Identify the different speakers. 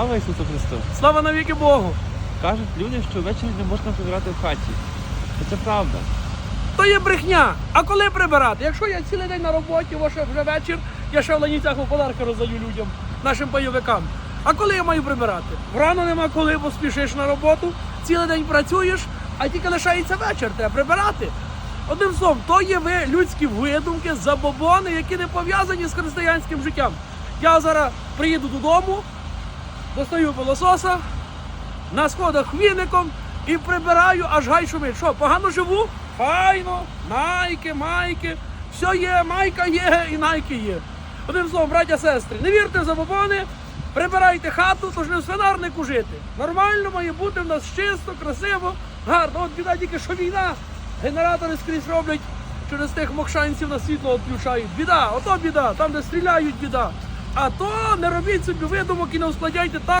Speaker 1: Слава Ісусу Христу!
Speaker 2: Слава навіки Богу!
Speaker 1: Кажуть люди, що ввечері не можна прибирати в хаті. Це правда.
Speaker 2: То є брехня. А коли прибирати? Якщо я цілий день на роботі, ваше вже вечір, я ще в Ланіцях подарки роздаю людям, нашим бойовикам. А коли я маю прибирати? Врано нема коли, бо спішиш на роботу, цілий день працюєш, а тільки лишається вечір, треба прибирати. Одним словом, то є ви людські видумки, забобони, які не пов'язані з християнським життям. Я зараз приїду додому, достаю пилососа, на сходах віником і прибираю, аж гай шумить. Що, погано живу? Файно, найки, майки, все є, майка є і найки є. Одним словом, браття, сестри, не вірте в забобони, прибирайте хату, тож не в свинарнику жити. Нормально має бути в нас чисто, красиво, гарно. От біда тільки, що війна. Генератори скрізь роблять через тих мокшанців на світло відключають. Біда, ото біда, там де стріляють біда. А то не робіть собі видумок і не ускладняйте так.